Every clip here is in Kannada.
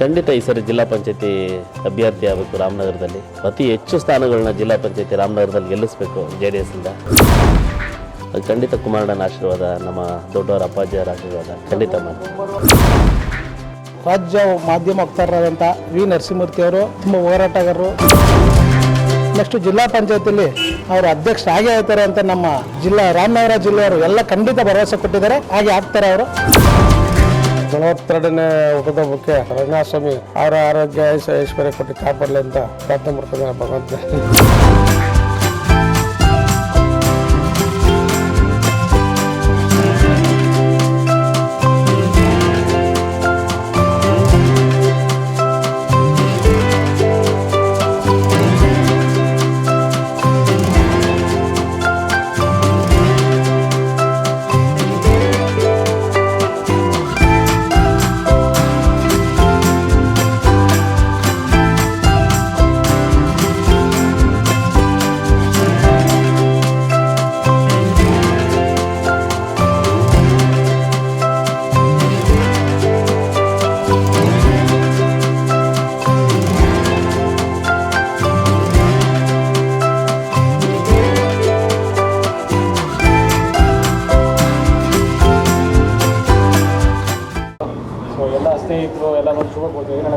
ಖಂಡಿತ ಈ ಸರಿ ಜಿಲ್ಲಾ ಪಂಚಾಯತಿ ಅಭ್ಯರ್ಥಿ ಆಗಬೇಕು ರಾಮನಗರದಲ್ಲಿ. ಅತಿ ಹೆಚ್ಚು ಸ್ಥಾನಗಳನ್ನ ಜಿಲ್ಲಾ ಪಂಚಾಯತಿ ರಾಮನಗರದಲ್ಲಿ ಗೆಲ್ಲಿಸಬೇಕು ಜೆ ಡಿ ಎಸ್ ಅದು ಖಂಡಿತ ಕುಮಾರಣ್ಣನ ಆಶೀರ್ವಾದ, ನಮ್ಮ ದೊಡ್ಡವರ ಅಪ್ಪಾಜಿಯವರ ಆಶೀರ್ವಾದ. ಖಂಡಿತ ಮಾಡ್ತೀವಿ ರಾಜ್ಯ ಮಾಧ್ಯಮ ವಕ್ತಾರರಾದಂಥ ವಿ ನರಸಿಂಹಮೂರ್ತಿ ಅವರು, ತುಂಬ ಹೋರಾಟಗಾರರು. ನೆಕ್ಸ್ಟ್ ಜಿಲ್ಲಾ ಪಂಚಾಯತಿಲಿ ಅವರು ಅಧ್ಯಕ್ಷ ಹಾಗೆ ಆಗ್ತಾರೆ ಅಂತ ನಮ್ಮ ಜಿಲ್ಲಾ, ರಾಮನಗರ ಜಿಲ್ಲೆಯವರು ಎಲ್ಲ ಖಂಡಿತ ಭರವಸೆ ಕೊಟ್ಟಿದ್ದಾರೆ. ಹಾಗೆ ಆಗ್ತಾರೆ ಅವರು. ನಲವತ್ತೆರಡನೇ ಹುಟ್ಟದ ಮುಖ್ಯ ರಂಗನಾಥ ಸ್ವಾಮಿ ಅವರ ಆರೋಗ್ಯ ಐಶ್ವ- ಐಶ್ವರ್ಯ ಕೊಟ್ಟು ಕಾಪಾಡಲಿ ಅಂತ ಪ್ರಾರ್ಥನೆ ಮಾಡ್ತಾರೆ ಭಗವಂತ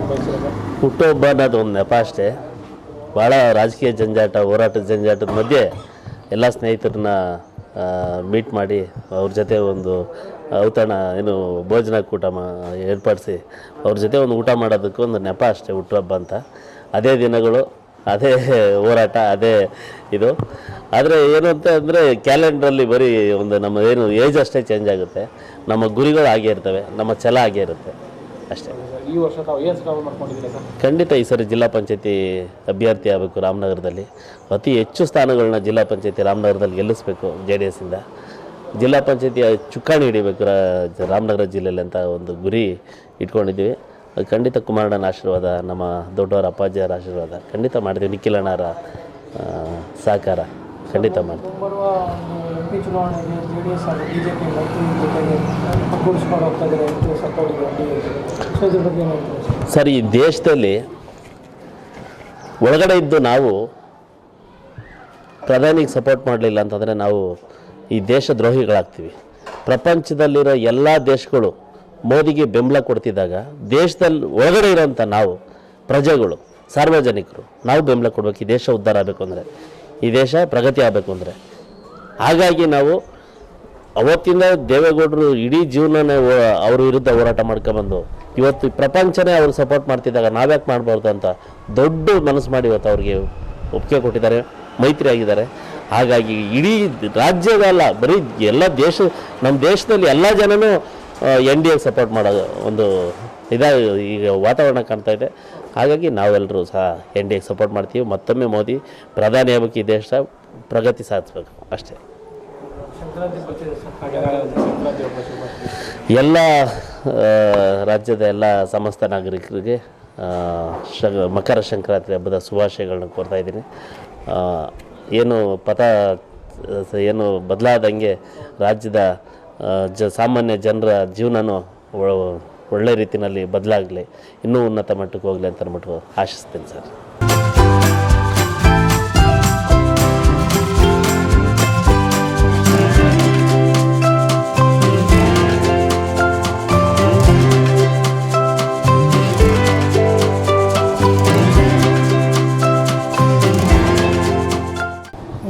ಬಯಸಿರೋದು. ಹುಟ್ಟುಹಬ್ಬ ಅನ್ನೋದು ಒಂದು ನೆಪ ಅಷ್ಟೇ. ಭಾಳ ರಾಜಕೀಯ ಜಂಜಾಟ, ಹೋರಾಟದ ಜಂಜಾಟದ ಮಧ್ಯೆ ಎಲ್ಲ ಸ್ನೇಹಿತರನ್ನ ಮೀಟ್ ಮಾಡಿ ಅವ್ರ ಜೊತೆ ಒಂದು ಔತಣ, ಏನು ಭೋಜನ ಕೂಟ ಮಾ, ಏರ್ಪಡಿಸಿ ಅವ್ರ ಜೊತೆ ಒಂದು ಊಟ ಮಾಡೋದಕ್ಕೆ ಒಂದು ನೆಪ ಅಷ್ಟೇ ಹುಟ್ಟುಹಬ್ಬ ಅಂತ. ಅದೇ ದಿನಗಳು, ಅದೇ ಹೋರಾಟ, ಅದೇ ಇದು. ಆದರೆ ಏನು ಅಂತ ಅಂದರೆ ಕ್ಯಾಲೆಂಡ್ರಲ್ಲಿ ಬರೀ ಒಂದು ನಮ್ಮ ಏನು ಏಜ್ ಅಷ್ಟೇ ಚೇಂಜ್ ಆಗುತ್ತೆ. ನಮ್ಮ ಗುರಿಗಳು ಆಗೇ ಇರ್ತವೆ, ನಮ್ಮ ಛಲ ಆಗೇ ಇರುತ್ತೆ. ಅಷ್ಟೇ. ಈ ವರ್ಷ ತಾವು ಏನು ಸಂಕಲ್ಪ ಮಾಡ್ಕೊಂಡಿದ್ದೀರಾ ಸರ್? ಖಂಡಿತ ಈ ಸರಿ ಜಿಲ್ಲಾ ಪಂಚಾಯತಿ ಅಭ್ಯರ್ಥಿ ಆಗಬೇಕು ರಾಮನಗರದಲ್ಲಿ. ಅತಿ ಹೆಚ್ಚು ಸ್ಥಾನಗಳನ್ನ ಜಿಲ್ಲಾ ಪಂಚಾಯತಿ ರಾಮನಗರದಲ್ಲಿ ಗೆಲ್ಲಿಸಬೇಕು ಜೆ ಡಿ ಎಸ್ಸಿಂದ ಜಿಲ್ಲಾ ಪಂಚಾಯತಿ ಚುಕ್ಕಾಣಿ ಹಿಡಿಬೇಕು ರಾ- ರಾಮನಗರ ಜಿಲ್ಲೆಯಲ್ಲಿ ಅಂತ ಒಂದು ಗುರಿ ಇಟ್ಕೊಂಡಿದ್ದೀವಿ. ಖಂಡಿತ ಕುಮಾರಣ್ಣನ ಆಶೀರ್ವಾದ ನಮ್ಮ ದೊಡ್ಡವರ ಅಪ್ಪಾಜಿಯವರ ಆಶೀರ್ವಾದ. ಖಂಡಿತ ಮಾಡ್ತೀವಿ. ನಿಖಿಲಣ್ಣರ ಸಹಕಾರ ಖಂಡಿತ ಮಾಡ್ತೀವಿ. ಪಿ ಚುನಾವಣೆಗೆ ಜೆ ಡಿ ಎಸ್ ಹಾಗೂ ಬಿ ಜೆ ಪಿ ಮೈತ್ರಿ ಜೊತೆಗೆ ಒಗ್ಗೂಡಿಸ್ಕೊಂಡು ಹೋಗ್ತಾ ಇದ್ದಾರೆ ಎಂ ಪಿ ಸಪೋರ್ಟಿಗೆ ಡಿ ಸೊ ಇದ್ರ ಬಗ್ಗೆ ಸರ್? ಈ ದೇಶದಲ್ಲಿ ಒಳಗಡೆ ಇದ್ದು ನಾವು ಪ್ರಧಾನಿಗೆ ಸಪೋರ್ಟ್ ಮಾಡಲಿಲ್ಲ ಅಂತಂದರೆ ನಾವು ಈ ದೇಶ ದ್ರೋಹಿಗಳಾಗ್ತೀವಿ ಪ್ರಪಂಚದಲ್ಲಿರೋ ಎಲ್ಲ ದೇಶಗಳು ಮೋದಿಗೆ ಬೆಂಬಲ ಕೊಡ್ತಿದ್ದಾಗ ದೇಶದಲ್ಲಿ ಒಳಗಡೆ ಇರೋಂಥ ನಾವು ಪ್ರಜೆಗಳು, ಸಾರ್ವಜನಿಕರು, ನಾವು ಬೆಂಬಲ ಕೊಡ್ಬೇಕು, ಈ ದೇಶ ಉದ್ಧಾರ ಆಗಬೇಕು ಅಂದರೆ, ಈ ದೇಶ ಪ್ರಗತಿ ಆಗಬೇಕು ಅಂದರೆ. ಹಾಗಾಗಿ ನಾವು ಅವತ್ತಿಂದ ದೇವೇಗೌಡರು ಇಡೀ ಜೀವನನೇ ಅವ್ರ ವಿರುದ್ಧ ಹೋರಾಟ ಮಾಡ್ಕೊಂಬಂದು ಇವತ್ತು ಪ್ರಪಂಚನೇ ಅವ್ರಿಗೆ ಸಪೋರ್ಟ್ ಮಾಡ್ತಿದ್ದಾಗ ನಾವ್ಯಾಕೆ ಮಾಡಬಾರ್ದು ಅಂತ ದೊಡ್ಡ ಮನಸ್ಸು ಮಾಡಿ ಇವತ್ತು ಅವ್ರಿಗೆ ಒಪ್ಪಿಗೆ ಕೊಟ್ಟಿದ್ದಾರೆ, ಮೈತ್ರಿ ಆಗಿದ್ದಾರೆ. ಹಾಗಾಗಿ ಇಡೀ ರಾಜ್ಯದಲ್ಲ ಬರೀ ಎಲ್ಲ ದೇಶ ನಮ್ಮ ದೇಶದಲ್ಲಿ ಎಲ್ಲ ಜನನೂ ಎನ್ ಡಿ ಎಗೆ ಸಪೋರ್ಟ್ ಮಾಡೋ ಒಂದು ಇದಾಗ ಈಗ ವಾತಾವರಣ ಕಾಣ್ತಾ ಇದೆ. ಹಾಗಾಗಿ ನಾವೆಲ್ಲರೂ ಸಹ ಎನ್ ಡಿ ಎಗೆ ಸಪೋರ್ಟ್ ಮಾಡ್ತೀವಿ. ಮತ್ತೊಮ್ಮೆ ಮೋದಿ ಪ್ರಧಾನಿ ಆಗಬೇಕು ಈ ದೇಶ, ಪ್ರಗತಿ ಸಾಧಿಸ್ಬೇಕು. ಅಷ್ಟೇ. ಎಲ್ಲ ರಾಜ್ಯದ ಎಲ್ಲ ಸಮಸ್ತ ನಾಗರಿಕರಿಗೆ ಮಕರ ಸಂಕ್ರಾಂತಿ ಹಬ್ಬದ ಶುಭಾಶಯಗಳನ್ನ ಕೋರ್ತಾ ಇದ್ದೀನಿ. ಏನು ಪಥ, ಏನು ಬದಲಾದಂಗೆ ರಾಜ್ಯದ ಜ, ಸಾಮಾನ್ಯ ಜನರ ಜೀವನನೂ ಒಳ್ಳೆ ರೀತಿಯಲ್ಲಿ ಬದಲಾಗಲಿ, ಇನ್ನೂ ಉನ್ನತ ಮಟ್ಟಕ್ಕೆ ಹೋಗಲಿ ಅಂತ ಅಂದ್ಬಿಟ್ಟು ಆಶಿಸ್ತೀನಿ ಸರ್.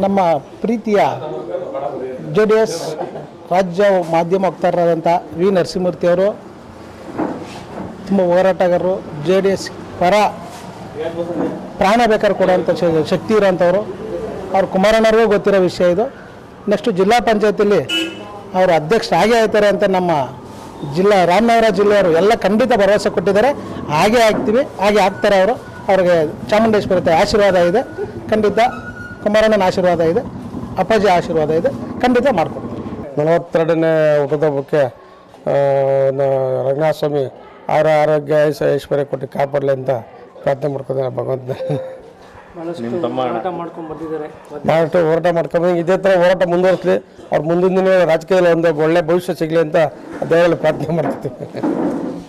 ನಮ್ಮ ಪ್ರೀತಿಯ ಜೆ ಡಿ ಎಸ್ ರಾಜ್ಯ ಮಾಧ್ಯಮ ವಕ್ತಾರರಾದಂಥ ವಿ ನರಸಿಂಹಮೂರ್ತಿ ತುಂಬ ಹೋರಾಟಗಾರರು ಜೆ ಡಿ ಎಸ್ ಪರ ಪ್ರಾಣ ಬೇಕಾದ್ರೆ ಕೊಡುವಂಥ ಶ- ಶಕ್ತಿ ಇರೋಂಥವ್ರು ಅವ್ರು ಕುಮಾರಣ್ಣವ್ರಿಗೂ ಗೊತ್ತಿರೋ ವಿಷಯ ಇದು. ನೆಕ್ಸ್ಟ್ ಜಿಲ್ಲಾ ಪಂಚಾಯತಿಲಿ ಅವರು ಅಧ್ಯಕ್ಷ ಹಾಗೆ ಆಗ್ತಾರೆ ಅಂತ ನಮ್ಮ ಜಿಲ್ಲಾ, ರಾಮನಗರ ಜಿಲ್ಲೆಯವರು ಎಲ್ಲ ಖಂಡಿತ ಭರವಸೆ ಕೊಟ್ಟಿದ್ದಾರೆ. ಹಾಗೆ ಆಗ್ತೀವಿ, ಹಾಗೆ ಆಗ್ತಾರೆ ಅವರು. ಅವ್ರಿಗೆ ಚಾಮುಂಡೇಶ್ವರತೆ ಆಶೀರ್ವಾದ ಇದೆ. ಖಂಡಿತ ಕುಮಾರಣ್ಣನ ಆಶೀರ್ವಾದ ಇದೆ. ಅಪ್ಪಾಜಿ ಆಶೀರ್ವಾದ ಇದೆ. ಖಂಡಿತ ಮಾಡ್ಕೊಡ್ತೀವಿ. ನಲವತ್ತೆರಡನೇ ಮುಖ್ಯ ರಂಗನಾಥ ಸ್ವಾಮಿ ಅವರ ಆರೋಗ್ಯ ಐಶ್ವ- ಐಶ್ವರ್ಯ ಕೊಟ್ಟು ಕಾಪಾಡಲಿ ಅಂತ ಪ್ರಾರ್ಥನೆ ಮಾಡ್ಕೊತಾರೆ ಭಗವಂತ. ಭಾಳಷ್ಟು ಹೋರಾಟ ಮಾಡ್ಕೊಂಡು ಬಂದಿದ್ದಾರೆ. ಭಾಳಷ್ಟು ಹೋರಾಟ ಮಾಡ್ಕೊಂಡು ಇದೇ ಥರ ಹೋರಾಟ ಮುಂದುವರಿಸಲಿ. ಅವ್ರು ಮುಂದಿನ ದಿನ ರಾಜಕೀಯದಲ್ಲಿ ಒಂದು ಒಳ್ಳೆ ಭವಿಷ್ಯ ಸಿಗಲಿ ಅಂತ ದೇವರಲ್ಲಿ ಪ್ರಾರ್ಥನೆ ಮಾಡ್ತೀವಿ